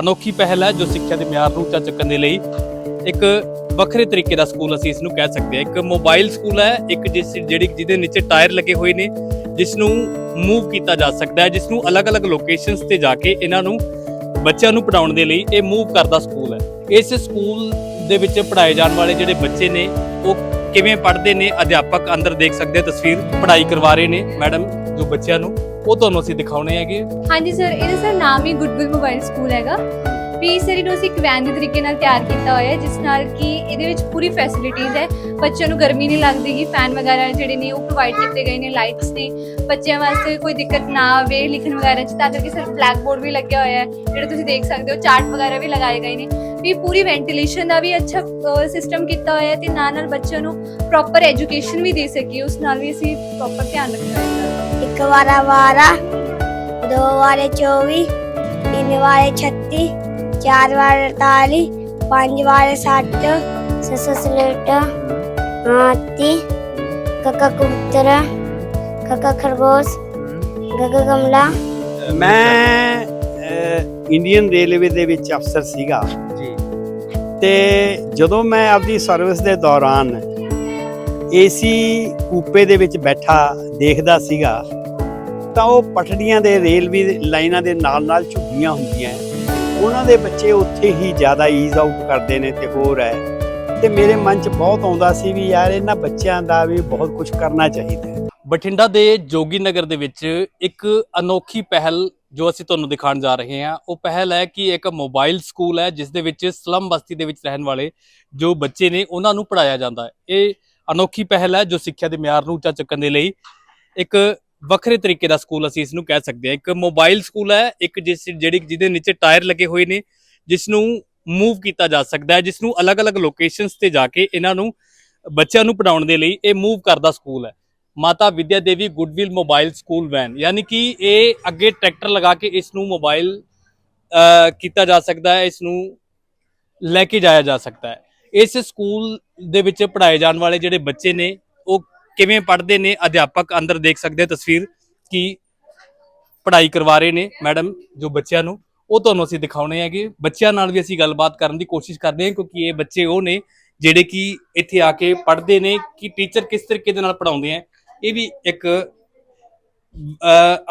ਅਨੋਖੀ ਪਹਿਲ ਹੈ ਜੋ ਸਿੱਖਿਆ ਦੇ ਮਿਆਰ ਨੂੰ ਉੱਚਾ ਚੁੱਕਣ ਦੇ ਲਈ ਇੱਕ ਵੱਖਰੇ ਤਰੀਕੇ ਦਾ ਸਕੂਲ ਅਸੀਂ ਇਸ ਨੂੰ ਕਹਿ ਸਕਦੇ ਹਾਂ। ਇੱਕ ਮੋਬਾਈਲ ਸਕੂਲ ਹੈ, ਇੱਕ ਜਿਸ ਜਿਹੜੀ ਜਿਹਦੇ ਨੀਚੇ ਟਾਇਰ ਲੱਗੇ ਹੋਏ ਨੇ ਜਿਸ ਨੂੰ ਮੂਵ ਕੀਤਾ ਜਾ ਸਕਦਾ ਹੈ ਜਿਸ ਨੂੰ ਅਲੱਗ-ਅਲੱਗ ਲੋਕੇਸ਼ਨਸ ਤੇ ਜਾ ਕੇ ਇਹਨਾਂ ਨੂੰ ਬੱਚਿਆਂ ਨੂੰ ਪੜਾਉਣ ਦੇ ਲਈ ਇਹ ਮੂਵ ਕਰਦਾ ਸਕੂਲ ਹੈ। ਇਸ ਸਕੂਲ ਦੇ ਵਿੱਚ ਪੜਾਏ ਜਾਣ ਵਾਲੇ ਜਿਹੜੇ ਬੱਚੇ ਨੇ, ਉਹ ਕਿਵੇਂ ਪੜ੍ਹਦੇ ਨੇ, ਅਧਿਆਪਕ ਅੰਦਰ ਦੇਖ ਸਕਦੇ ਤਸਵੀਰ ਪੜ੍ਹਾਈ ਕਰਵਾ ਰਹੇ ਨੇ ਮੈਡਮ ਜੋ ਬੱਚਿਆਂ ਨੂੰ। ਉਹ ਤੁਹਾਨੂੰ ਅਸੀਂ ਦਿਖਾਉਣੇ ਹੈਗੇ। ਹਾਂਜੀ ਸਰ, ਇਹਦਾ ਸਰ ਨਾਮ ਹੀ ਗੁੱਡਵਿਲ ਮੋਬਾਈਲ ਸਕੂਲ ਹੈਗਾ। ਵੀ ਸਰ ਇਹਨੂੰ ਅਸੀਂ ਇੱਕ ਵੈਨ ਦੇ ਤਰੀਕੇ ਨਾਲ ਤਿਆਰ ਕੀਤਾ ਹੋਇਆ ਹੈ, ਜਿਸ ਨਾਲ ਕਿ ਇਹਦੇ ਵਿੱਚ ਪੂਰੀ ਫੈਸਿਲਿਟੀਜ਼ ਹੈ। ਬੱਚਿਆਂ ਨੂੰ ਗਰਮੀ ਨਹੀਂ ਲੱਗਦੀਗੀ ਫੈਨ ਵਗੈਰਾ ਜਿਹੜੇ ਨੇ ਉਹ ਪ੍ਰੋਵਾਈਡ ਕੀਤੇ ਗਏ ਨੇ ਲਾਈਟਸ ਨੇ। ਬੱਚਿਆਂ ਵਾਸਤੇ ਕੋਈ ਦਿੱਕਤ ਨਾ ਆਵੇ, ਲਿਖਣ ਵਗੈਰਾ ਚ, ਤਾਂ ਕਰਕੇ ਸਰ ਬਲੈਕ ਬੋਰਡ ਵੀ ਲੱਗਿਆ ਹੋਇਆ ਹੈ, ਜਿਹੜੇ ਤੁਸੀਂ ਦੇਖ ਸਕਦੇ ਹੋ ਚਾਰਟ ਵਗੈਰਾ ਵੀ ਲਗਾਏ ਗਏ ਨੇ। ਵੀ ਪੂਰੀ ਵੈਂਟੀਲੇਸ਼ਨ ਦਾ ਵੀ ਅੱਛਾ ਸਿਸਟਮ ਕੀਤਾ ਹੋਇਆ ਹੈ ਤੇ ਨਾਲ ਨਾਲ ਬੱਚਿਆਂ ਨੂੰ ਪ੍ਰੋਪਰ ਐਜੂਕੇਸ਼ਨ ਵੀ ਦੇ ਸਕੀਏ ਉਸ ਨਾਲ ਵੀ ਅਸੀਂ ਪ੍ਰੋਪਰ ਧਿਆਨ ਰੱਖਿਆ ਹੋਇਆ ਹੈ। ਇੱਕ ਵਾਰਾ 12 ਦੋ ਵਾਰੇ 24 ਤਿੰਨ ਵਾਰੇ 36 ਚਾਰ ਵਾਰੇ 48 ਪੰਜ ਵਾਰੇ 60 ਸੱਤ ਸਲੇਟ ਹਾਥੀ ਕੱਕਾ ਕਬੂਤਰ ਕੱਕਾ ਖਰਗੋਸ਼ ਗੱਗਾ ਗਮਲਾ ਮੈਂ ਇੰਡੀਅਨ ਰੇਲਵੇ ਦੇ ਵਿੱਚ ਅਫਸਰ ਸੀਗਾ। ਤੇ ਜਦੋਂ ਮੈਂ ਆਪਦੀ ਸਰਵਿਸ ਦੇ ਦੌਰਾਨ ਏਸੀ ਕੂਪੇ ਦੇ ਵਿੱਚ ਬੈਠਾ ਦੇਖਦਾ ਸੀਗਾ, ਤਾਂ ਉਹ ਪਟੜੀਆਂ ਦੇ ਰੇਲਵੇ ਲਾਈਨਾਂ ਦੇ ਨਾਲ ਨਾਲ ਝੁੱਗੀਆਂ ਹੁੰਦੀਆਂ ਉਹਨਾਂ ਦੇ ਬੱਚੇ ਉੱਥੇ ਹੀ ਜ਼ਿਆਦਾ ਈਜ਼ ਆਊਟ ਕਰਦੇ ਨੇ ਤੇ ਹੋਰ ਹੈ ਤੇ ਮੇਰੇ ਮਨ 'ਚ ਬਹੁਤ ਆਉਂਦਾ ਸੀ ਵੀ ਯਾਰ ਇਹਨਾਂ ਬੱਚਿਆਂ ਦਾ ਵੀ ਬਹੁਤ ਕੁਝ ਕਰਨਾ ਚਾਹੀਦਾ ਬਠਿੰਡਾ ਦੇ ਜੋਗੀ ਨਗਰ ਦੇ ਵਿੱਚ ਇੱਕ ਅਨੋਖੀ ਪਹਿਲ ਜੋ ਅਸੀਂ ਤੁਹਾਨੂੰ ਦਿਖਾਉਣ ਜਾ ਰਹੇ ਹਾਂ, ਉਹ ਪਹਿਲ ਹੈ ਕਿ ਇੱਕ ਮੋਬਾਈਲ ਸਕੂਲ ਹੈ ਜਿਸ ਦੇ ਵਿੱਚ ਸਲਮ ਬਸਤੀ ਦੇ ਵਿੱਚ ਰਹਿਣ ਵਾਲੇ ਜੋ ਬੱਚੇ ਨੇ, ਉਹਨਾਂ ਨੂੰ ਪੜਾਇਆ ਜਾਂਦਾ ਹੈ। ਇਹ ਅਨੋਖੀ ਪਹਿਲ ਹੈ ਜੋ ਸਿੱਖਿਆ ਦੇ ਮਿਆਰ ਨੂੰ ਉੱਚਾ ਚੱਕਣ ਦੇ ਲਈ ਇੱਕ ਵੱਖਰੇ ਤਰੀਕੇ ਦਾ ਸਕੂਲ ਅਸੀਂ ਇਸ ਨੂੰ ਕਹਿ ਸਕਦੇ ਹਾਂ। ਇੱਕ ਮੋਬਾਈਲ ਸਕੂਲ ਹੈ, ਇੱਕ ਜਿਸ ਜਿਹੜੀ ਜਿਹਦੇ ਨੀਚੇ ਟਾਇਰ ਲੱਗੇ ਹੋਏ ਨੇ ਜਿਸ ਨੂੰ ਮੂਵ ਕੀਤਾ ਜਾ ਸਕਦਾ ਹੈ ਜਿਸ ਨੂੰ ਅਲੱਗ-ਅਲੱਗ ਲੋਕੇਸ਼ਨਸ ਤੇ ਜਾ ਕੇ ਇਹਨਾਂ ਨੂੰ ਬੱਚਿਆਂ ਨੂੰ ਪੜਾਉਣ ਦੇ ਲਈ ਇਹ ਮੂਵ ਕਰਦਾ ਸਕੂਲ ਹੈ। Mata Vidya Devi goodwill mobile school van. ਯਾਨੀ ਕਿ ਇਹ ਅੱਗੇ ਟਰੈਕਟਰ ਲਗਾ ਕੇ ਇਸ ਨੂੰ ਮੋਬਾਈਲ ਕੀਤਾ ਜਾ ਸਕਦਾ ਹੈ ਇਸ ਨੂੰ ਲੈ ਕੇ ਜਾਇਆ ਜਾ ਸਕਦਾ ਹੈ। ਇਸ ਸਕੂਲ ਦੇ ਵਿੱਚ ਪੜਾਏ ਜਾਣ ਵਾਲੇ ਜਿਹੜੇ ਬੱਚੇ ਨੇ, ਉਹ ਕਿਵੇਂ ਪੜ੍ਹਦੇ ਨੇ, ਅਧਿਆਪਕ ਅੰਦਰ ਦੇਖ ਸਕਦੇ ਤਸਵੀਰ ਕਿ ਪੜ੍ਹਾਈ ਕਰਵਾ ਰਹੇ ਨੇ ਮੈਡਮ ਜੋ ਬੱਚਿਆਂ ਨੂੰ। ਉਹ ਤੁਹਾਨੂੰ ਅਸੀਂ ਦਿਖਾਉਣੇ ਹੈਗੇ। ਬੱਚਿਆਂ ਨਾਲ ਵੀ ਅਸੀਂ ਗੱਲਬਾਤ ਕਰਨ ਦੀ ਕੋਸ਼ਿਸ਼ ਕਰਦੇ ਹਾਂ ਕਿਉਂਕਿ ਇਹ ਬੱਚੇ ਉਹ ਨੇ ਜਿਹੜੇ ਕਿ ਇੱਥੇ ਆ ਕੇ ਪੜ੍ਹਦੇ ਨੇ ਕਿ ਟੀਚਰ ਕਿਸ ਤਰੀਕੇ ਦੇ ਨਾਲ ਪੜਾਉਂਦੇ ਆ ਇਹ ਵੀ ਇੱਕ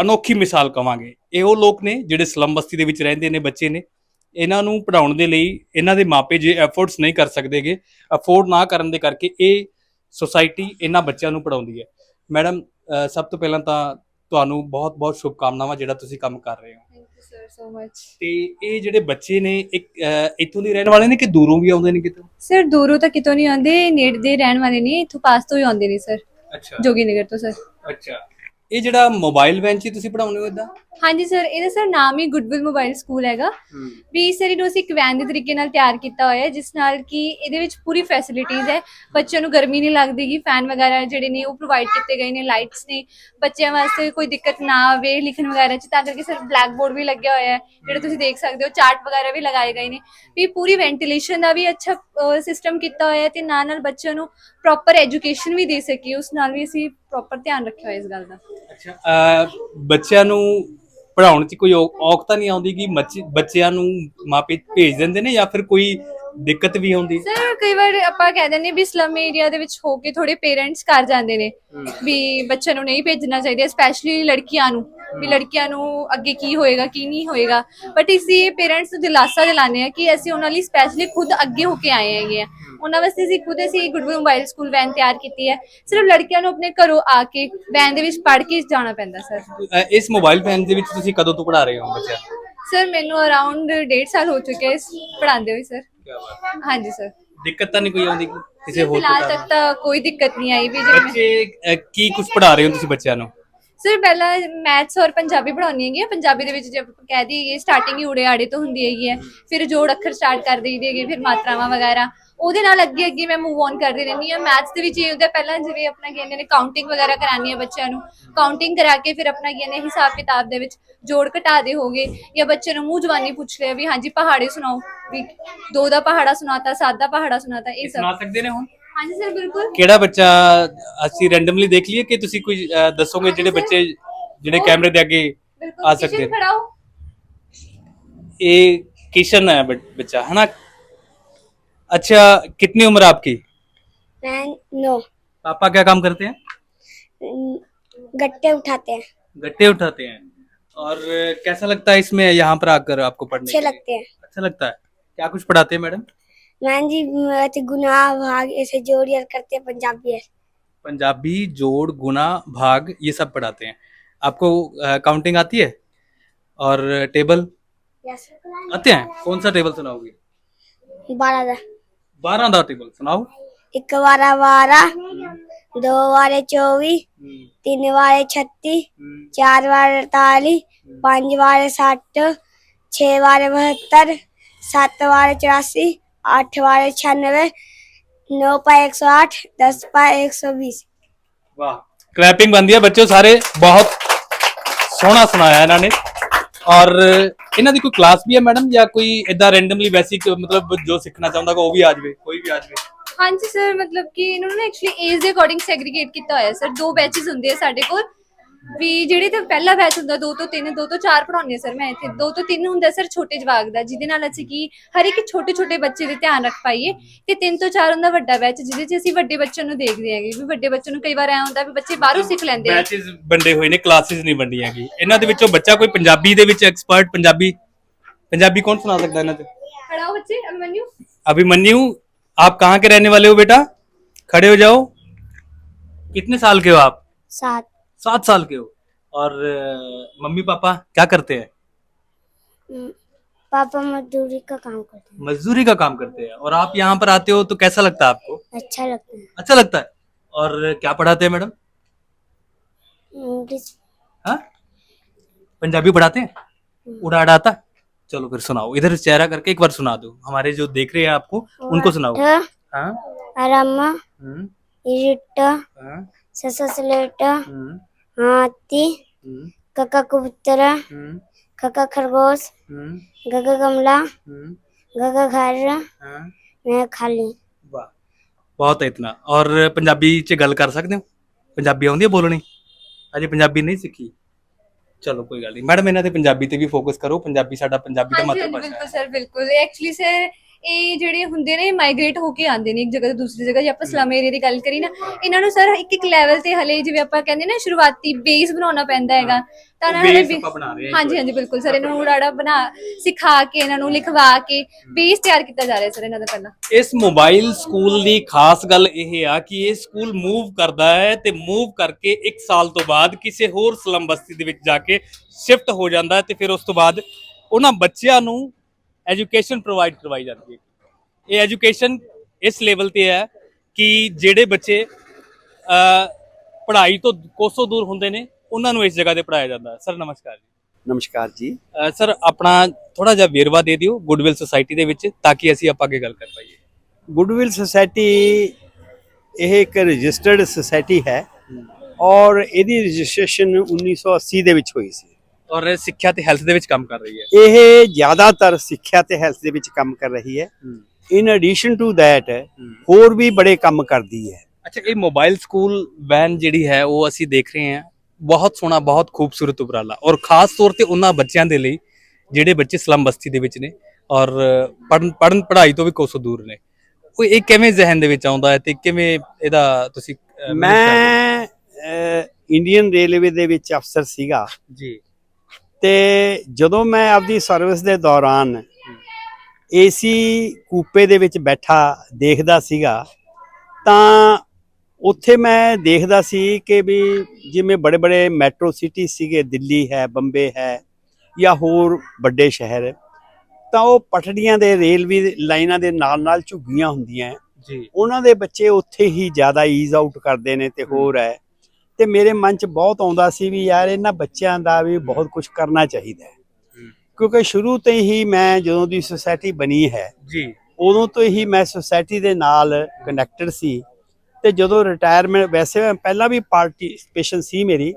ਅਨੋਖੀ ਮਿਸਾਲ ਕਵਾਂਗੇ। ਇਹ ਉਹ ਲੋਕ ਨੇ ਜਿਹੜੇ ਸਲਮ ਬਸਤੀ ਦੇ ਵਿੱਚ ਰਹਿੰਦੇ ਨੇ ਬੱਚੇ ਨੇ। ਇਹਨਾਂ ਨੂੰ ਪੜਾਉਣ ਦੇ ਲਈ ਇਹਨਾਂ ਦੇ ਮਾਪੇ ਜੇ ਐਫਰਟਸ ਨਹੀਂ ਕਰ ਸਕਦੇਗੇ ਅਫੋਰਡ ਨਾ ਕਰਨ ਦੇ ਕਰਕੇ ਇਹ ਸੁਸਾਇਟੀ ਇਹਨਾਂ ਬੱਚਿਆਂ ਨੂੰ ਪੜਾਉਂਦੀ ਹੈ। ਮੈਡਮ ਸਭ ਤੋਂ ਪਹਿਲਾਂ ਤਾਂ ਤੁਹਾਨੂੰ ਬਹੁਤ-ਬਹੁਤ ਸ਼ੁਭਕਾਮਨਾਵਾਂ ਜਿਹੜਾ ਤੁਸੀਂ ਕੰਮ ਕਰ ਰਹੇ ਹੋ। Thank you sir so much ਤੇ ਇਹ ਜਿਹੜੇ ਬੱਚੇ ਨੇ ਇੱਕ ਇੱਥੋਂ ਦੇ ਰਹਿਣ ਵਾਲੇ ਨੇ ਕਿ ਦੂਰੋਂ ਵੀ ਆਉਂਦੇ ਨੇ ਕਿਤੋਂ? ਸਰ ਦੂਰੋਂ ਤਾਂ ਕਿਤੋਂ ਨਹੀਂ ਆਉਂਦੇ ਨੇੜੇ ਦੇ ਰਹਿਣ ਵਾਲੇ ਨੇ ਇੱਥੋਂ ਪਾਸ ਤੋਂ ਹੀ ਆਉਂਦੇ ਨੇ ਸਰ ਅੱਛਾ। ਜੋਗੀ ਨਗਰ ਤੋਂ ਸਰ। ਅੱਛਾ। ਇਹ ਜਿਹੜਾ ਮੋਬਾਈਲ ਵੈਨ ਚ ਤੁਸੀਂ ਪੜਾਉਂਦੇ ਹੋ ਇਦਾਂ ਹਾਂਜੀ ਸਰ ਇਹਦਾ ਸਰ ਨਾਮ ਹੀ ਗੁੱਡਵਿਲ ਮੋਬਾਈਲ ਸਕੂਲ ਹੈਗਾ। ਵੀ ਸਰ ਇਹਨੂੰ ਅਸੀਂ ਇੱਕ ਵੈਨ ਦੇ ਤਰੀਕੇ ਨਾਲ ਤਿਆਰ ਕੀਤਾ ਹੋਇਆ ਹੈ ਜਿਸ ਨਾਲ ਕਿ ਇਹਦੇ ਵਿੱਚ ਪੂਰੀ ਫੈਸਿਲਿਟੀਜ਼ ਹੈ। ਬੱਚਿਆਂ ਨੂੰ ਗਰਮੀ ਨਹੀਂ ਲੱਗਦੀਗੀ ਫੈਨ ਵਗੈਰਾ ਜਿਹੜੇ ਨੇ ਉਹ ਪ੍ਰੋਵਾਈਡ ਕੀਤੇ ਗਏ ਨੇ ਲਾਈਟਸ ਨੇ। ਬੱਚਿਆਂ ਵਾਸਤੇ ਕੋਈ ਦਿੱਕਤ ਨਾ ਆਵੇ ਲਿਖਣ ਵਗੈਰਾ ਚ ਤਾਂ ਕਰਕੇ ਸਰ ਬਲੈਕ ਬੋਰਡ ਵੀ ਲੱਗਿਆ ਹੋਇਆ ਹੈ ਜਿਹੜੇ ਤੁਸੀਂ ਦੇਖ ਸਕਦੇ ਹੋ ਚਾਰਟ ਵਗੈਰਾ ਵੀ ਲਗਾਏ ਗਏ ਨੇ। ਵੀ ਪੂਰੀ ਵੈਂਟੀਲੇਸ਼ਨ ਦਾ ਵੀ ਅੱਛਾ ਸਿਸਟਮ ਕੀਤਾ ਹੋਇਆ ਹੈ ਤੇ ਨਾਲ ਨਾਲ ਬੱਚਿਆਂ ਨੂੰ ਪ੍ਰੋਪਰ ਐਜੂਕੇਸ਼ਨ ਵੀ ਦੇ ਸਕੀਏ ਉਸ ਨਾਲ ਵੀ ਅਸੀਂ ਪ੍ਰੋਪਰ ਧਿਆਨ ਰੱਖਿਆ ਹੋਇਆ ਇਸ ਗੱਲ ਦਾ। ਅੱਛਾ ਬੱਚਿਆਂ ਨੂੰ ਪੜਾਉਣ 'ਚ ਕੋਈ ਔ- ਔਖਤਾ ਨਹੀਂ ਆਉਂਦੀ ਕਿ ਬੱਚਿਆਂ ਨੂੰ ਮਾਪੇ ਭੇਜ ਦਿੰਦੇ ਨੇ ਜਾਂ ਫਿਰ ਕੋਈ ਦਿੱਕਤ ਵੀ ਆਉਂਦੀ ਸਰ ਕਈ ਵਾਰ ਆਪਾਂ ਕਹਿ ਦਿੰਦੇ ਵੀ ਸਲਮ ਏਰੀਆ ਦੇ ਵਿੱਚ ਹੋ ਕੇ ਥੋੜੇ ਪੇਰੈਂਟਸ ਕਰ ਜਾਂਦੇ ਨੇ ਵੀ ਬੱਚਿਆਂ ਨੂੰ ਨਹੀਂ ਭੇਜਣਾ ਚਾਹੀਦਾ ਸਪੈਸ਼ਲੀ ਲੜਕੀਆਂ ਨੂੰ ਵੀ ਲੜਕੀਆਂ ਨੂੰ ਅੱਗੇ ਕੀ ਹੋਏਗਾ ਕੀ ਨਹੀਂ ਹੋਏਗਾ। ਬਟ ਇਸੀ ਪੇਰੈਂਟਸ ਨੂੰ ਦਿਲਾਸਾ ਦਿਲਾਉਂਦੇ ਆ ਕਿ ਅਸੀਂ ਉਹਨਾਂ ਲਈ ਸਪੈਸ਼ਲੀ ਖੁਦ ਅੱਗੇ ਹੋ ਕੇ ਆਏ ਹੈਗੇ ਆ ਉਹਨਾਂ ਵਾਸਤੇ ਅਸੀਂ ਖੁਦ ਅਸੀਂ ਗੁੱਡਵਿਲ ਮੋਬਾਈਲ ਸਕੂਲ ਵੈਨ ਤਿਆਰ ਕੀਤੀ ਹੈ। ਸਿਰਫ ਲੜਕੀਆਂ ਨੂੰ ਆਪਣੇ ਘਰੋਂ ਆ ਕੇ ਵੈਨ ਦੇ ਵਿੱਚ ਪੜ੍ਹ ਕੇ ਜਾਣਾ ਪੈਂਦਾ ਸਰ ਇਸ ਮੋਬਾਈਲ ਵੈਨ ਦੇ ਵਿੱਚ ਤੁਸੀਂ ਕਦੋਂ ਤੋਂ ਪੜਾ ਰਹੇ ਹੋ ਬੱਚਿਆਂ ਸਰ ਮੈਨੂੰ ਅਰਾਊਂਡ 1.5 ਸਾਲ ਹੋ ਚੁੱਕੇ ਹੈ ਪੜ੍ਹਾਉਂਦੇ ਹੋਏ ਸਰ ਹਾਂਜੀ ਸਰ ਦਿੱਕਤ ਤਾਂ ਨਹੀਂ ਕੋਈ ਆਉਂਦੀ ਕਿਸੇ ਹੋਰ ਫਿਲਹਾਲ ਤੱਕ ਤਾਂ ਕੋਈ ਦਿੱਕਤ ਨਹੀਂ ਆਈ ਵੀ ਜਿਵੇਂ ਬੱਚੇ ਅ, ਕੀ ਕੁਝ ਪੜਾ ਰਹੇ ਹੋ ਤੁਸੀਂ ਬੱਚਿਆਂ ਨੂੰ? ਸਰ ਪਹਿਲਾਂ ਮੈਥਸ ਔਰ ਪੰਜਾਬੀ ਪੜਾਉਣੀ ਹੈਗੀ ਹੈ ਪੰਜਾਬੀ ਦੇ ਵਿੱਚ ਜੇ ਆਪਾਂ ਕਹਿ ਦਈਏ ਸਟਾਰਟਿੰਗ ਹੀ ਉੜੇ ਆੜੇ ਤੋਂ ਹੁੰਦੀ ਹੈਗੀ ਹੈ। ਫਿਰ ਜੋੜ ਅੱਖਰ ਸਟਾਰਟ ਕਰ ਦਈਦੇ ਹੈਗੇ ਫਿਰ ਮਾਤਰਾਵਾਂ ਵਗੈਰਾ। ਉਹਦੇ ਨਾਲ ਅੱਗੇ ਅੱਗੇ ਮੈਂ ਮੂਵ ਔਨ ਕਰਦੀ ਰਹਿੰਦੀ ਹਾਂ। ਮੈਥਸ ਦੇ ਵਿੱਚ ਇਹ ਹੁੰਦਾ ਪਹਿਲਾਂ ਜਿਵੇਂ ਆਪਣਾ ਕਹਿੰਦੇ ਨੇ ਕਾਊਂਟਿੰਗ ਵਗੈਰਾ ਕਰਾਣੀ ਹੈ ਬੱਚਿਆਂ ਨੂੰ। ਕਾਊਂਟਿੰਗ ਕਰਾ ਕੇ ਫਿਰ ਆਪਣਾ ਕਹਿੰਦੇ ਹਿਸਾਬ ਕਿਤਾਬ ਦੇ ਵਿੱਚ ਜੋੜ ਘਟਾ ਦੇ ਹੋਗੇ ਜਾਂ ਬੱਚੇ ਨੂੰ ਮੂੰਹ ਜਵਾਨੀ ਪੁੱਛ ਲਿਆ ਵੀ ਹਾਂਜੀ ਪਹਾੜੇ ਸੁਣਾਓ ਵੀ ਦੋ ਦਾ ਪਹਾੜਾ ਸੁਣਾਤਾ ਸੱਤ ਦਾ ਪਹਾੜਾ ਸੁਣਾਤਾ ਇਹ ਸਭ। ਸੁਣਾ ਸਕਦੇ ਨੇ ਹੁਣ? ਹਾਂਜੀ ਸਰ ਬਿਲਕੁਲ। ਕਿਹੜਾ ਬੱਚਾ ਅਸੀਂ ਰੈਂਡਮਲੀ ਦੇਖ ਲਈਏ ਕਿ ਤੁਸੀਂ ਕੋਈ ਦੱਸੋਗੇ ਜਿਹੜੇ ਬੱਚੇ ਜਿਹੜੇ ਕੈਮਰੇ ਦੇ ਅੱਗੇ ਆ ਸਕਦੇ ਇਹ ਕਿਸ਼ਨ ਹੈ ਬੱਚਾ ਹਨਾ? अच्छा कितनी उम्र आपकी? नो। पापा क्या काम करते हैं? गट्टे उठाते हैं। गट्टे उठाते हैं। और कैसा लगता है इसमें यहाँ पर आकर आपको पढ़ने अच्छे लगते हैं। अच्छा लगता है। क्या कुछ पढ़ाते हैं मैडम? मैम जी गुनाह भाग ऐसे जोड़ियर करते हैं पंजाबी है। पंजाबी जोड़ गुना भाग ये सब पढ़ाते हैं। आपको काउंटिंग आती है? और टेबल आते हैं? कौन सा टेबल सुनाओगे? बारह 12 ਦਾ ਟੇਬਲ ਸੁਣਾਓ। ਇੱਕ ਵਾਰਾ 12 ਦੋ ਵਾਰੇ 24 ਤਿੰਨ ਵਾਰੇ 36 ਚਾਰ ਵਾਰੇ 48 ਪੰਜ ਵਾਰੇ 60 6 ਵਾਰੇ 72 7 ਵਾਰੇ 84 8 ਵਾਰੇ 96 9 ਪਾ 108 10 ਪਾ 120 ਵਾਹ। ਕਲੈਪਿੰਗ ਬੰਦੀ ਹੈ ਬੱਚਿਓ ਸਾਰੇ ਬਹੁਤ ਸੋਹਣਾ ਸੁਣਾਇਆ ਇਹਨਾਂ ਨੇ। ਔਰ ਇਹਨਾਂ ਦੀ ਕੋਈ ਕਲਾਸ ਵੀ ਹੈ ਮੈਡਮ ਜਾਂ ਕੋਈ ਇਦਾਂ ਰੈਂਡਮਲੀ ਬੇਸਿਕ ਮਤਲਬ ਜੋ ਸਿੱਖਣਾ ਚਾਹੁੰਦਾ ਕੋ ਉਹ ਵੀ ਆ ਜਾਵੇ, ਕੋਈ ਵੀ ਆ ਜਾਵੇ? ਹਾਂਜੀ ਸਰ ਮਤਲਬ ਕਿ ਇਹਨਾਂ ਨੂੰ ਐਕਚੁਅਲੀ ਏਜ ਦੇ ਅਕੋਰਡਿੰਗ ਸੈਗਰੀਗੇਟ ਕੀਤਾ ਹੋਇਆ ਸਰ ਦੋ ਬੈਚਸ ਹੁੰਦੇ ਆ ਸਾਡੇ ਕੋਲ। ਵੀ ਜਿਹੜੇ ਤਾਂ ਪਹਿਲਾ ਬੈਚ ਹੁੰਦਾ 2 ਤੋਂ 3 2 ਤੋਂ 4 ਪੜਾਉਂਦੇ ਸਰ ਮੈਂ ਇੱਥੇ 2 ਤੋਂ 3 ਹੁੰਦਾ ਸਰ ਛੋਟੇ ਜਵਾਗ ਦਾ ਜਿਹਦੇ ਨਾਲ ਅਸੀਂ ਕੀ ਹਰ ਇੱਕ ਛੋਟੇ ਛੋਟੇ ਬੱਚੇ ਦੇ ਧਿਆਨ ਰੱਖ ਪਾਈਏ ਤੇ 3 ਤੋਂ 4 ਹੁੰਦਾ ਵੱਡਾ ਬੈਚ ਜਿਹਦੇ 'ਚ ਅਸੀਂ ਵੱਡੇ ਬੱਚਿਆਂ ਨੂੰ ਦੇਖਦੇ ਹੈਗੇ ਵੀ ਵੱਡੇ ਬੱਚਿਆਂ ਨੂੰ ਕਈ ਵਾਰ ਐ ਹੁੰਦਾ ਵੀ ਬੱਚੇ ਬਾਹਰੋਂ ਸਿੱਖ ਲੈਂਦੇ ਆ ਬੈਚਸ ਵੰਡੇ ਹੋਏ ਨੇ ਕਲਾਸਿਸ ਨਹੀਂ ਵੰਡੀਆਂ ਗਈ ਇਹਨਾਂ ਦੇ ਵਿੱਚੋਂ ਬੱਚਾ ਕੋਈ ਪੰਜਾਬੀ ਦੇ ਵਿੱਚ ਐਕਸਪਰਟ ਪੰਜਾਬੀ ਪੰਜਾਬੀ ਕੌਣ ਸੁਣਾ ਸਕਦਾ ਇਹਨਾਂ ਤੇ ਖੜਾ ਹੋ ਬੱਚੇ ਅਮਨਿਊ अभिमन्यु आप कहाँ के रहने वाले हो बेटा खड़े हो जाओ कितने साल के हो आप सात सात साल के हो। और मम्मी पापा क्या करते हैं? हम्म, पापा मजदूरी का काम करते हैं। मजदूरी का काम करते हैं। और आप यहाँ पर आते हो तो कैसा लगता है आपको? अच्छा लगता है। अच्छा लगता है। और क्या पढ़ाते हैं मैडम? इंग्लिश। हाँ? पंजाबी पढ़ाते हैं? उड़ा उड़ा आता चलो फिर सुनाओ। इधर चेहरा करके एक बार सुना दो। हमारे जो देख रहे हैं आपको उनको सुनाओ। हाँ? अरम्मा हम्म, इरिट हाँ, ससलेट हम्म, हाथी हम्म, कका कबूतर हम्म, कका खरगोश हम्म, गगा गमला हम्म, गगा घर हाँ। मैं खाली ਵਾਹ ਬਹੁਤ ਹੈ ਇਤਨਾ ਔਰ ਪੰਜਾਬੀ ਚ ਗੱਲ ਕਰ ਸਕਦੇ ਹੋ ਪੰਜਾਬੀ ਆਉਂਦੀ ਹੈ ਬੋਲਣੀ ਅਜੇ ਪੰਜਾਬੀ ਨਹੀਂ ਸਿੱਖੀ ਚਲੋ ਕੋਈ ਗੱਲ ਨਹੀਂ ਮੈਡਮ ਇਹਨਾਂ ਤੇ ਪੰਜਾਬੀ ਤੇ ਵੀ ਫੋਕਸ ਕਰੋ ਪੰਜਾਬੀ ਸਾਡਾ ਪੰਜਾਬੀ ਦਾ ਹਾਂਜੀ ਮਾਤਰ ਹਾਂਜੀ ਭਾਸ਼ਾ ਬਿਲਕੁਲ ਹੈ ਸਰ ਬਿਲਕੁਲ ਐਕਚੁਅਲੀ ਸਰ ਇਹ ਜਿਹੜੇ ਹੁੰਦੇ ਨੇ ਮਾਈਗ੍ਰੇਟ ਹੋ ਕੇ ਆਉਂਦੇ ਨੇ ਇੱਕ ਜਗ੍ਹਾ ਤੋਂ ਦੂਸਰੀ ਜਗ੍ਹਾ। ਜੇ ਆਪਾਂ ਸਲਮ ਏਰੀਆ ਦੀ ਗੱਲ ਕਰੀ ਨਾ ਇਹਨਾਂ ਨੂੰ ਸਰ ਇੱਕ ਇੱਕ ਲੈਵਲ ਤੇ ਹਲੇ ਜਿਵੇਂ ਆਪਾਂ ਕਹਿੰਦੇ ਨਾ ਸ਼ੁਰੂਆਤੀ ਬੇਸ ਬਣਾਉਣਾ ਪੈਂਦਾ ਹੈਗਾ। ਤਾਂ ਇਹਨਾਂ ਵੀ- ਆਪਾਂ ਬਣਾ ਰਹੇ ਹਾਂਜੀ ਹਾਂਜੀ ਬਿਲਕੁਲ ਸਰ ਇਹਨਾਂ ਨੂੰ ਉੜਾੜਾ ਬਣਾ ਸਿਖਾ ਕੇ ਇਹਨਾਂ ਨੂੰ ਲਿਖਵਾ ਕੇ ਬੇਸ ਤਿਆਰ ਕੀਤਾ ਜਾ ਰਿਹਾ ਸਰ ਇਹਨਾਂ ਦਾ ਪਹਿਲਾਂ। ਇਸ ਮੋਬਾਈਲ ਸਕੂਲ ਦੀ ਖਾਸ ਗੱਲ ਇਹ ਆ ਕਿ ਇਹ ਸਕੂਲ ਮੂਵ ਕਰਦਾ ਹੈ ਤੇ ਮੂਵ ਕਰਕੇ 1 ਸਾਲ ਤੋਂ ਬਾਅਦ ਕਿਸੇ ਹੋਰ ਸਲਮ ਬਸਤੀ ਦੇ ਵਿੱਚ ਜਾ ਕੇ ਸ਼ਿਫਟ ਹੋ ਜਾਂਦਾ ਤੇ ਫਿਰ ਉਸ ਤੋਂ ਬਾਅਦ ਉਹਨਾਂ ਬੱਚਿਆਂ ਨੂੰ ਐਜੂਕੇਸ਼ਨ ਪ੍ਰੋਵਾਈਡ ਕਰਵਾਈ ਜਾਂਦੀ ਹੈ। ਇਹ ਐਜੂਕੇਸ਼ਨ ਇਸ ਲੈਵਲ ਤੇ ਹੈ ਕਿ ਜਿਹੜੇ ਬੱਚੇ ਪੜ੍ਹਾਈ ਤੋਂ ਕੋਸੋਂ ਦੂਰ ਹੁੰਦੇ ਨੇ ਉਹਨਾਂ ਨੂੰ ਇਸ ਜਗ੍ਹਾ ਤੇ ਪੜਾਇਆ ਜਾਂਦਾ ਸਰ ਨਮਸਕਾਰ ਜੀ। ਨਮਸਕਾਰ ਜੀ। ਸਰ ਆਪਣਾ ਥੋੜਾ ਜਿਹਾ ਵੇਰਵਾ ਦੇ ਦਿਓ ਗੁੱਡਵਿਲ ਸੁਸਾਇਟੀ ਦੇ ਵਿੱਚ ਤਾਂ ਕਿ ਅਸੀਂ ਆਪਾਂ ਅੱਗੇ ਗੱਲ ਕਰ ਪਾਈਏ। ਗੁੱਡਵਿਲ ਸੁਸਾਇਟੀ ਇਹ ਇੱਕ ਰਜਿਸਟਰਡ ਸੁਸਾਇਟੀ ਹੈ ਔਰ ਇਹਦੀ ਰਜਿਸਟ੍ਰੇਸ਼ਨ 1980 ਦੇ ਵਿੱਚ ਹੋਈ ਸੀ। ਔਰ ਸਿੱਖਿਆ ਤੇ ਹੈਲਥ ਦੇ ਵਿੱਚ ਕੰਮ ਕਰ ਰਹੀ ਹੈ। ਇਹ ਜ਼ਿਆਦਾਤਰ ਸਿੱਖਿਆ ਤੇ ਹੈਲਥ ਦੇ ਵਿੱਚ ਕੰਮ ਕਰ ਰਹੀ ਹੈ। ਇਨ ਐਡੀਸ਼ਨ ਟੂ ਥੈਟ ਹੋਰ ਵੀ ਬੜੇ ਕੰਮ ਕਰਦੀ ਹੈ। ਅੱਛਾ ਇਹ ਮੋਬਾਈਲ ਸਕੂਲ ਵੈਨ ਜਿਹੜੀ ਹੈ ਉਹ ਅਸੀਂ ਦੇਖ ਰਹੇ ਹਾਂ। ਬਹੁਤ ਸੋਹਣਾ ਬਹੁਤ ਖੂਬਸੂਰਤ ਉਪਰਾਲਾ। ਔਰ ਖਾਸ ਤੌਰ ਤੇ ਉਹਨਾਂ ਬੱਚਿਆਂ ਦੇ ਲਈ ਜਿਹੜੇ ਬੱਚੇ ਸਲਮ ਬਸਤੀ ਦੇ ਵਿੱਚ ਨੇ ਔਰ ਪੜਨ ਪੜਨ ਪੜ੍ਹਾਈ ਤੋਂ ਵੀ ਕੋਸੋਂ ਦੂਰ ਨੇ। ਉਹ ਇਹ ਕਿਵੇਂ ਜ਼ਿਹਨ ਦੇ ਵਿੱਚ ਆਉਂਦਾ ਹੈ ਤੇ ਕਿਵੇਂ ਇਹਦਾ ਤੁਸੀਂ ਮੈਂ ਇੰਡੀਅਨ ਰੇਲਵੇ ਦੇ ਵਿੱਚ ਅਫਸਰ ਸੀਗਾ? ਜੀ। ਤੇ ਜਦੋਂ ਮੈਂ ਆਪਦੀ ਸਰਵਿਸ ਦੇ ਦੌਰਾਨ ਏਸੀ ਕੂਪੇ ਦੇ ਵਿੱਚ ਬੈਠਾ ਦੇਖਦਾ ਸੀਗਾ ਤਾਂ ਉੱਥੇ ਮੈਂ ਦੇਖਦਾ ਸੀ ਕਿ ਵੀ ਜਿਵੇਂ ਬੜੇ ਬੜੇ ਮੈਟਰੋ ਸਿਟੀ ਸੀਗੇ ਦਿੱਲੀ ਹੈ ਬੰਬੇ ਹੈ ਜਾਂ ਹੋਰ ਵੱਡੇ ਸ਼ਹਿਰ ਤਾਂ ਉਹ ਪਟੜੀਆਂ ਦੇ ਰੇਲਵੇ ਲਾਈਨਾਂ ਦੇ ਨਾਲ ਨਾਲ ਝੁੱਗੀਆਂ ਹੁੰਦੀਆਂ। ਜੀ। ਉਹਨਾਂ ਦੇ ਬੱਚੇ ਉੱਥੇ ਹੀ ਜ਼ਿਆਦਾ ਈਜ਼ ਆਊਟ ਕਰਦੇ ਨੇ ਤੇ ਹੋਰ ਹੈ। ਤੇ ਮੇਰੇ ਮਨ 'ਚ ਬਹੁਤ ਆਉਂਦਾ ਸੀ ਵੀ ਯਾਰ ਇਹਨਾਂ ਬੱਚਿਆਂ ਦਾ ਵੀ ਬਹੁਤ ਕੁਝ ਕਰਨਾ ਚਾਹੀਦਾ ਹੈ। ਕਿਉਂਕਿ ਸ਼ੁਰੂ ਤੋਂ ਹੀ ਮੈਂ ਜਦੋਂ ਦੀ ਸੁਸਾਇਟੀ ਬਣੀ ਹੈ ਜੀ ਉਦੋਂ ਤੋਂ ਹੀ ਮੈਂ ਸੁਸਾਇਟੀ ਦੇ ਨਾਲ ਕਨੈਕਟਡ ਸੀ ਤੇ ਜਦੋਂ ਰਿਟਾਇਰਮੈਂਟ ਵੈਸੇ ਮੈਂ ਪਹਿਲਾਂ ਵੀ ਪਾਰਟਿਸਿਪੇਸ਼ਨ ਸੀ ਮੇਰੀ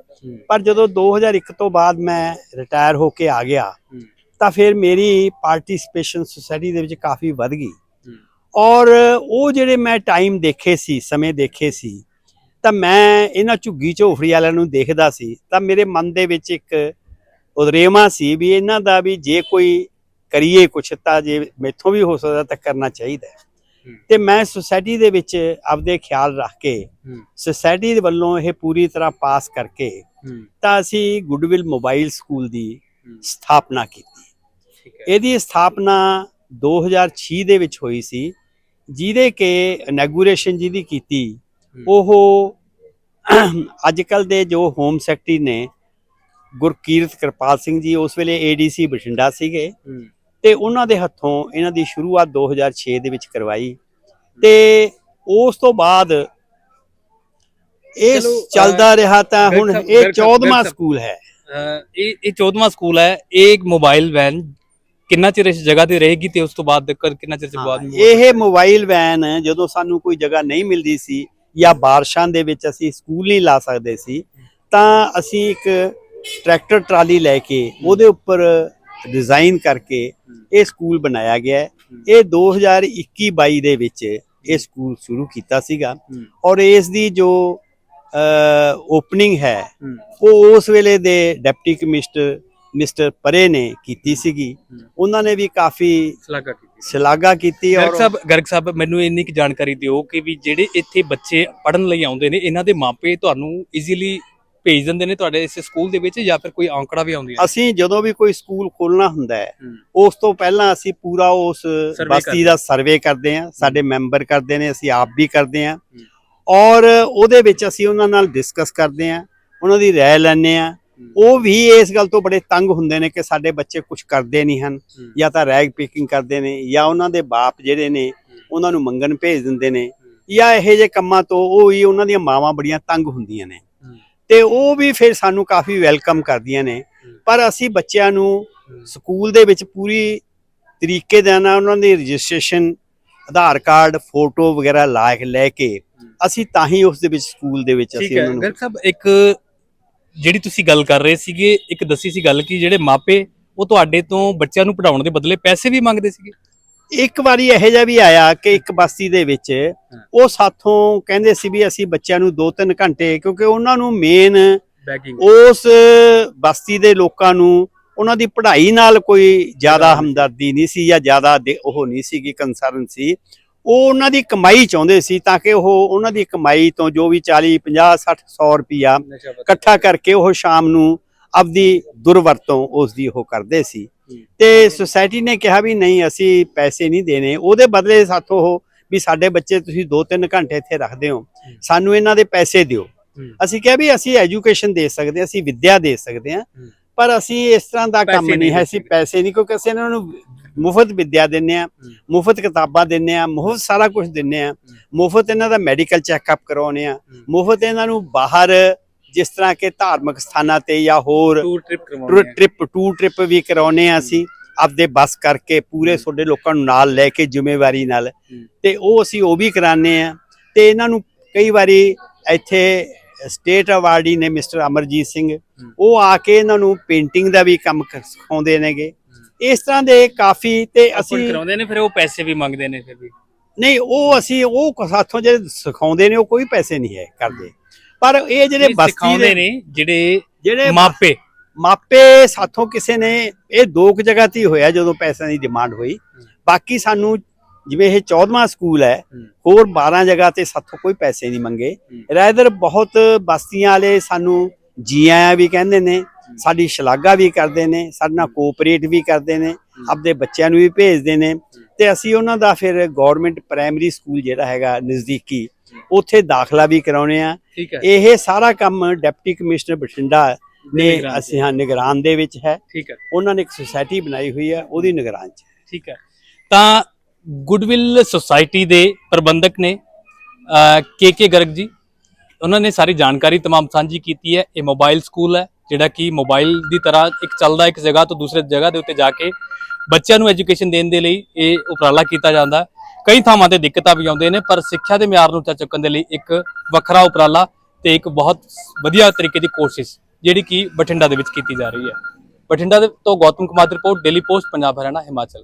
ਪਰ ਜਦੋਂ 2001 ਤੋਂ ਬਾਅਦ ਮੈਂ ਰਿਟਾਇਰ ਹੋ ਕੇ ਆ ਗਿਆ। ਤਾਂ ਫਿਰ ਮੇਰੀ ਪਾਰਟਿਸਿਪੇਸ਼ਨ ਸੁਸਾਇਟੀ ਦੇ ਵਿੱਚ ਕਾਫੀ ਵੱਧ ਗਈ। ਔਰ ਉਹ ਜਿਹੜੇ ਮੈਂ ਟਾਈਮ ਦੇਖੇ ਸੀ ਸਮੇਂ ਦੇਖੇ ਸੀ ਤਾਂ ਮੈਂ ਇਹਨਾਂ ਝੁੱਗੀ ਝੋਫੜੀ ਵਾਲਿਆਂ ਨੂੰ ਦੇਖਦਾ ਸੀ ਤਾਂ ਮੇਰੇ ਮਨ ਦੇ ਵਿੱਚ ਇੱਕ ਉਦਰੇਮਾ ਸੀ ਵੀ ਇਹਨਾਂ ਦਾ ਵੀ ਜੇ ਕੋਈ ਕਰੀਏ ਕੁਛ ਤਾਂ ਜੇ ਮੈਥੋਂ ਵੀ ਹੋ ਸਕਦਾ ਤਾਂ ਕਰਨਾ ਚਾਹੀਦਾ। ਤੇ ਮੈਂ ਸੁਸਾਇਟੀ ਦੇ ਵਿੱਚ ਆਪਦੇ ਖਿਆਲ ਰੱਖ ਕੇ ਸੁਸਾਇਟੀ ਦੇ ਵੱਲੋਂ ਇਹ ਪੂਰੀ ਤਰ੍ਹਾਂ ਪਾਸ ਕਰਕੇ ਤਾਂ ਅਸੀਂ ਗੁੱਡਵਿਲ ਮੋਬਾਈਲ ਸਕੂਲ ਦੀ ਸਥਾਪਨਾ ਕੀਤੀ। ਇਹਦੀ ਸਥਾਪਨਾ 2006 ਦੇ ਵਿੱਚ ਹੋਈ ਸੀ ਜਿਹਦੇ ਕੇ ਇਨੈਗੂਰੇਸ਼ਨ ਜਿਹਦੀ ਕੀਤੀ ਉਹ ਅੱਜ ਕੱਲ ਦੇ ਜੋ ਹੋਮ ਸੈਕਟਰੀ ਨੇ ਗੁਰਕੀਰਤ ਕਿਰਪਾਲ ਸਿੰਘ ਜੀ ਉਸ ਵੇਲੇ ਏਡੀਸੀ ਬਠਿੰਡਾ ਸੀਗੇ ਤੇ ਉਹਨਾਂ ਦੇ ਹੱਥੋਂ ਇਹਨਾਂ ਦੀ ਸ਼ੁਰੂਆਤ 2006 ਦੇ ਵਿੱਚ ਕਰਵਾਈ ਤੇ ਉਸ ਤੋਂ ਬਾਅਦ ਇਹ ਚੱਲਦਾ ਰਿਹਾ ਤਾਂ ਹੁਣ ਇਹ ਗਰਗ ਸਾਹਿਬ- 14ਵਾਂ ਗਰਗ ਸਾਹਿਬ। ਸਕੂਲ ਹੈ ਇਹ ਇਹ 14ਵਾਂ ਸਕੂਲ ਹੈ ਇਹ ਇੱਕ ਮੋਬਾਈਲ ਵੈਨ ਕਿੰਨਾ ਚਿਰ ਇਸ ਜਗ੍ਹਾ ਤੇ ਰਹੇਗੀ ਤੇ ਉਸ ਤੋਂ ਬਾਅਦ ਕਿੰਨਾ ਚਿਰ ਬਾਅਦ ਇਹ ਮੋਬਾਈਲ ਵੈਨ ਜਦੋਂ ਸਾਨੂੰ ਕੋਈ ਜਗ੍ਹਾ ਨਹੀਂ ਮਿਲਦੀ ਸੀ ਜਾਂ ਬਾਰਿਸ਼ਾਂ ਦੇ ਵਿੱਚ ਅਸੀਂ ਸਕੂਲ ਨਹੀਂ ਲਾ ਸਕਦੇ ਸੀ, ਤਾਂ ਅਸੀਂ ਇੱਕ ਟਰੈਕਟਰ ਟਰਾਲੀ ਲੈ ਕੇ ਉਹਦੇ ਉੱਪਰ ਡਿਜ਼ਾਈਨ ਕਰਕੇ ਇਹ ਸਕੂਲ ਬਣਾਇਆ ਗਿਆ। ਹੈ ਇਹ 2021-22 ਦੇ ਵਿੱਚ ਇਹ ਸਕੂਲ ਸ਼ੁਰੂ ਕੀਤਾ ਸੀਗਾ ਔਰ ਇਸ ਦੀ ਜੋ ਓਪਨਿੰਗ ਹੈ, ਉਹ ਉਸ ਵੇਲੇ ਦੇ ਡਿਪਟੀ ਕਮਿਸ਼ਨਰ ਮਿਸਟਰ ਪਰੇ ਨੇ ਕੀਤੀ ਸੀਗੀ। ਉਹਨਾਂ ਨੇ ਵੀ ਕਾਫੀ ਸ਼ਲਾਘਾ ਕੀਤੀ ਗਰਗ ਔਰ ਸਾਹਿਬ ਗਰਗ ਸਾਹਿਬ ਮੈਨੂੰ ਇੰਨੀ ਕੁ ਜਾਣਕਾਰੀ ਦਿਓ ਕਿ ਵੀ ਜਿਹੜੇ ਇੱਥੇ ਬੱਚੇ ਪੜਨ ਲਈ ਆਉਂਦੇ ਨੇ ਇਹਨਾਂ ਦੇ ਮਾਪੇ ਤੁਹਾਨੂੰ ਈਜ਼ੀਲੀ ਭੇਜ ਦਿੰਦੇ ਨੇ ਤੁਹਾਡੇ ਇਸ ਸਕੂਲ ਦੇ ਵਿੱਚ ਜਾਂ ਫਿਰ ਕੋਈ ਆંકੜਾ ਵੀ ਆਉਂਦੀ ਹੈ ਅਸੀਂ ਜਦੋਂ ਵੀ ਕੋਈ ਸਕੂਲ ਖੋਲਣਾ ਹੁੰਦਾ ਹੈ। ਉਸ ਤੋਂ ਪਹਿਲਾਂ ਅਸੀਂ ਪੂਰਾ ਉਸ ਬਸਤੀ ਦਾ ਸਰਵੇ ਕਰਦੇ ਹਾਂ ਸਾਡੇ ਮੈਂਬਰ ਕਰਦੇ ਨੇ ਅਸੀਂ ਆਪ ਵੀ ਕਰਦੇ ਹਾਂ। ਔਰ ਉਹਦੇ ਵਿੱਚ ਅਸੀਂ ਉਹਨਾਂ ਨਾਲ ਡਿਸਕਸ ਕਰਦੇ ਹਾਂ ਉਹਨਾਂ ਦੀ ਰਾਏ ਲੈਂਦੇ ਹਾਂ। ਉਹ ਵੀ ਇਸ ਗੱਲ ਤੋਂ ਬੜੇ ਤੰਗ ਹੁੰਦੇ ਨੇ ਕਿ ਸਾਡੇ ਬੱਚੇ ਕੁਝ ਕਰਦੇ ਨਹੀਂ ਹਨ ਹੂੰ। ਜਾਂ ਤਾਂ ਰੈਗ ਪਿਕਿੰਗ ਕਰਦੇ ਨੇ ਜਾਂ ਉਹਨਾਂ ਦੇ ਬਾਪ ਜਿਹੜੇ ਨੇ ਉਹਨਾਂ ਨੂੰ ਮੰਗਣ ਭੇਜ ਦਿੰਦੇ ਨੇ ਜਾਂ ਇਹੋ ਜਿਹੇ ਕੰਮਾਂ ਤੋਂ ਉਹ ਹੀ ਉਹਨਾਂ ਦੀਆਂ ਮਾਵਾਂ ਬੜੀਆਂ ਤੰਗ ਹੁੰਦੀਆਂ ਨੇ। ਹੂੰ। ਤੇ ਉਹ ਵੀ ਫਿਰ ਸਾਨੂੰ ਕਾਫੀ ਵੈਲਕਮ ਕਰਦੀਆਂ ਨੇ। ਪਰ ਅਸੀਂ ਬੱਚਿਆਂ ਨੂੰ ਸਕੂਲ ਦੇ ਵਿੱਚ ਪੂਰੀ ਤਰੀਕੇ ਦੇ ਨਾਲ ਉਹਨਾਂ ਦੀ ਰਜਿਸਟ੍ਰੇਸ਼ਨ ਆਧਾਰ ਕਾਰਡ ਫੋਟੋ ਵਗੈਰਾ ਲਾ ਕੇ ਲੈ ਕੇ ਅਸੀਂ ਤਾਂ ਹੀ ਉਸ ਦੇ ਵਿੱਚ ਸਕੂਲ ਦੇ ਵਿੱਚ ਠੀਕ ਅਸੀਂ ਹੈ। ਉਹਨਾਂ ਨੂੰ ਗਰਗ ਸਾਹਿਬ ਇੱਕ ਜਿਹੜੀ ਤੁਸੀਂ ਗੱਲ ਕਰ ਰਹੇ ਸੀਗੇ ਇੱਕ ਦੱਸੀ ਸੀ ਗੱਲ ਕਿ ਜਿਹੜੇ ਮਾਪੇ ਉਹ ਤੁਹਾਡੇ ਤੋਂ ਬੱਚਿਆਂ ਨੂੰ ਪੜਾਉਣ ਦੇ ਬਦਲੇ ਪੈਸੇ ਵੀ ਮੰਗਦੇ ਸੀਗੇ। ਇੱਕ ਵਾਰੀ ਇਹੋ ਜਿਹਾ ਵੀ ਆਇਆ ਕਿ ਇੱਕ ਬਸਤੀ ਦੇ ਵਿੱਚ ਉਹ ਸਾਥੋਂ ਕਹਿੰਦੇ ਸੀ ਵੀ ਅਸੀਂ ਬੱਚਿਆਂ ਨੂੰ 2-3 ਘੰਟੇ ਕਿਉਂਕਿ ਉਹਨਾਂ ਨੂੰ ਮੇਨ ਉਸ ਬਸਤੀ ਦੇ ਲੋਕਾਂ ਨੂੰ ਉਹਨਾਂ ਦੀ ਪੜ੍ਹਾਈ ਨਾਲ ਕੋਈ ਜ਼ਿਆਦਾ ਹਮਦਰਦੀ ਨਹੀਂ ਸੀ ਜਾਂ ਜ਼ਿਆਦਾ ਉਹ ਨਹੀਂ ਸੀਗੀ ਕੰਸਰਨ ਸੀ ਉਹ ਉਹਨਾਂ ਦੀ ਕਮਾਈ ਚਾਹੁੰਦੇ ਸੀ ਤਾਂ ਕਿ ਉਹ ਉਹਨਾਂ ਦੀ ਕਮਾਈ ਤੋਂ ਜੋ ਵੀ 40 50 60 100 ਰੁਪਿਆ ਇਕੱਠਾ ਕਰਕੇ ਉਹ ਸ਼ਾਮ ਨੂੰ ਆਪਦੀ ਦੁਰਵਰਤੋਂ ਉਸ ਦੀ ਉਹ ਕਰਦੇ ਸੀ। ਤੇ ਸੁਸਾਇਟੀ ਨੇ ਕਿਹਾ ਵੀ ਨਹੀਂ ਅਸੀਂ ਪੈਸੇ ਨਹੀਂ ਦੇਣੇ। ਉਹਦੇ ਬਦਲੇ ਸਾਥੋਂ ਉਹ ਵੀ ਸਾਡੇ ਬੱਚੇ ਤੁਸੀਂ 2-3 ਘੰਟੇ ਇੱਥੇ ਰੱਖਦੇ ਹੋ ਸਾਨੂੰ ਇਹਨਾਂ ਦੇ ਪੈਸੇ ਦਿਓ। ਅਸੀਂ ਕਿਹਾ ਵੀ ਅਸੀਂ ਐਜੂਕੇਸ਼ਨ ਦੇ ਸਕਦੇ ਅਸੀਂ ਵਿੱਦਿਆ ਦੇ ਸਕਦੇ ਹਾਂ। ਪਰ ਅਸੀਂ ਇਸ ਤਰ੍ਹਾਂ ਦਾ ਕੰਮ ਨਹੀਂ ਹੈ ਅਸੀਂ। ਪੈਸੇ ਨਹੀਂ ਕਿਉਂਕਿ ਅਸੀਂ ਇਹਨਾਂ ਨੂੰ ਮੁਫਤ ਵਿੱਦਿਆ ਦਿੰਨੇ ਆ ਮੁਫਤ ਕਿਤਾਬਾਂ ਦਿੰਨੇ ਆ ਮੁਫਤ ਸਾਰਾ ਕੁਝ ਦਿੰਨੇ ਆ ਮੁਫਤ ਇਹਨਾਂ ਦਾ ਮੈਡੀਕਲ ਚੈੱਕਅਪ ਕਰਾਉਨੇ ਆ ਮੁਫਤ ਇਹਨਾਂ ਨੂੰ ਬਾਹਰ ਜਿਸ ਤਰ੍ਹਾਂ ਕਿ ਧਾਰਮਿਕ ਸਥਾਨਾਂ ਤੇ ਜਾਂ ਹੋਰ ਟੂਰ ਟ੍ਰਿਪ ਕਰਵਾਉਣੀ ਟ੍ਰਿਪ ਟੂ ਟ੍ਰਿਪ ਵੀ ਕਰਾਉਨੇ ਆ ਅਸੀਂ। ਆਪਦੇ ਬੱਸ ਕਰਕੇ ਪੂਰੇ ਤੁਹਾਡੇ ਲੋਕਾਂ ਨੂੰ ਨਾਲ ਲੈ ਕੇ ਜ਼ਿੰਮੇਵਾਰੀ ਨਾਲ। ਤੇ ਉਹ ਅਸੀਂ ਉਹ ਵੀ ਕਰਾਨੇ ਆ ਤੇ ਇਹਨਾਂ ਨੂੰ ਕਈ ਵਾਰੀ ਇੱਥੇ ਸਟੇਟ ਅਵਾਰਡੀ ਨੇ ਮਿਸਟਰ ਅਮਰਜੀਤ ਸਿੰਘ। ਉਹ ਆ ਕੇ ਇਹਨਾਂ ਨੂੰ ਪੇਂਟਿੰਗ ਦਾ ਵੀ ਕੰਮ ਸਿਖਾਉਂਦੇ ਨੇਗੇ। ਇਸ ਤਰ੍ਹਾਂ ਦੇ ਕਾਫੀ ਤੇ ਅਸੀਂ ਕਰਾਉਂਦੇ ਨੇ ਫਿਰ ਉਹ ਪੈਸੇ ਵੀ ਮੰਗਦੇ ਨੇ ਫਿਰ ਵੀ। ਨਹੀਂ ਉਹ ਅਸੀਂ ਉਹ ਸਾਥੋਂ ਜਿਹੜੇ ਸਿਖਾਉਂਦੇ ਨੇ ਉਹ ਕੋਈ ਪੈਸੇ ਨਹੀਂ ਹੈ ਕਰਦੇ। ਪਰ ਇਹ ਜਿਹੜੇ ਬਸਤੀ ਦੇ ਨੇ ਜਿਹੜੇ ਜਿਹੜੇ ਮਾਪੇ। ਮਾਪੇ ਸਾਥੋਂ ਕਿਸੇ ਨੇ ਇਹ ਦੋ ਕੁ ਜਗ੍ਹਾ ਤੇ ਹੋਇਆ ਜਦੋਂ ਪੈਸਿਆਂ ਦੀ ਡਿਮਾਂਡ ਹੋਈ। ਬਾਕੀ ਸਾਨੂੰ ਜਿਵੇਂ ਇਹ 14ਵਾਂ ਸਕੂਲ ਹੈ ਹੂੰ। ਹੋਰ 12 ਜਗ੍ਹਾ ਤੇ ਸਾਥੋਂ ਕੋਈ ਪੈਸੇ ਨਹੀਂ ਮੰਗੇ। ਰਾਇਦਰ ਬਹੁਤ ਬਸਤੀਆਂ ਵਾਲੇ ਸਾਨੂੰ ਜੀ ਆਇਆਂ ਵੀ ਕਹਿੰਦੇ ਨੇ ਸਾਡੀ ਸ਼ਲਾਘਾ ਵੀ ਕਰਦੇ ਨੇ ਸਾਡੇ ਨਾਲ ਕੋਆਪਰੇਟ ਵੀ ਕਰਦੇ ਨੇ ਆਪਦੇ ਬੱਚਿਆਂ ਨੂੰ ਵੀ ਭੇਜਦੇ ਨੇ ਤੇ ਅਸੀਂ ਉਹਨਾਂ ਦਾ ਫਿਰ ਗਵਰਨਮੈਂਟ ਪ੍ਰਾਇਮਰੀ ਸਕੂਲ ਜਿਹੜਾ ਹੈਗਾ ਨਜ਼ਦੀਕੀ ਉੱਥੇ ਦਾਖਲਾ ਵੀ ਕਰਾਉਨੇ ਆ ਠੀਕ ਹੈ ਇਹ ਸਾਰਾ ਕੰਮ ਡਿਪਟੀ ਕਮਿਸ਼ਨਰ ਬਠਿੰਡਾ ਨੇ ਨਿਗਰਾਨ 'ਚ। ਅਸੀਂ ਹਾਂ ਨਿਗਰਾਨ ਦੇ ਵਿੱਚ ਹੈ ਠੀਕ ਹੈ ਉਹਨਾਂ ਨੇ ਇੱਕ ਸੁਸਾਇਟੀ ਬਣਾਈ ਹੋਈ ਹੈ ਉਹਦੀ ਨਿਗਰਾਨ ਚ ਠੀਕ ਹੈ ਤਾਂ ਗੁੱਡਵਿਲ ਸੁਸਾਇਟੀ ਦੇ ਪ੍ਰਬੰਧਕ ਨੇ ਕੇ ਕੇ ਗਰਗ ਜੀ ਉਹਨਾਂ ਨੇ ਸਾਰੀ ਜਾਣਕਾਰੀ तमाम ਸਾਂਝੀ ਕੀਤੀ ਹੈ ਇਹ ਮੋਬਾਈਲ ਸਕੂਲ ਹੈ ਜਿਹੜਾ ਕਿ ਮੋਬਾਈਲ ਦੀ ਤਰ੍ਹਾਂ ਇੱਕ ਚੱਲਦਾ ਇੱਕ ਜਗ੍ਹਾ ਤੋਂ ਦੂਸਰੇ ਜਗ੍ਹਾ ਦੇ ਉੱਤੇ ਜਾ ਕੇ ਬੱਚਿਆਂ ਨੂੰ ਐਜੂਕੇਸ਼ਨ ਦੇਣ ਦੇ ਲਈ ਇਹ ਉਪਰਾਲਾ ਕੀਤਾ ਜਾਂਦਾ। ਕਈ ਥਾਵਾਂ ਤੇ ਦਿੱਕਤਾਂ ਵੀ ਆਉਂਦੀਆਂ ਨੇ, ਪਰ ਸਿੱਖਿਆ ਦੇ ਮਿਆਰ ਨੂੰ ਉੱਚਾ ਚੁੱਕਣ ਦੇ ਲਈ ਇੱਕ ਵੱਖਰਾ ਉਪਰਾਲਾ ਤੇ ਇੱਕ ਬਹੁਤ ਵਧੀਆ ਤਰੀਕੇ ਦੀ ਕੋਸ਼ਿਸ਼ ਜਿਹੜੀ ਕਿ ਬਠਿੰਡਾ ਦੇ ਵਿੱਚ ਕੀਤੀ ਜਾ ਰਹੀ ਹੈ। ਬਠਿੰਡਾ ਦੇ ਤੋਂ ਗੌਤਮ ਕੁਮਾਰ ਦੀ report daily post Punjab, Haryana, Himachal.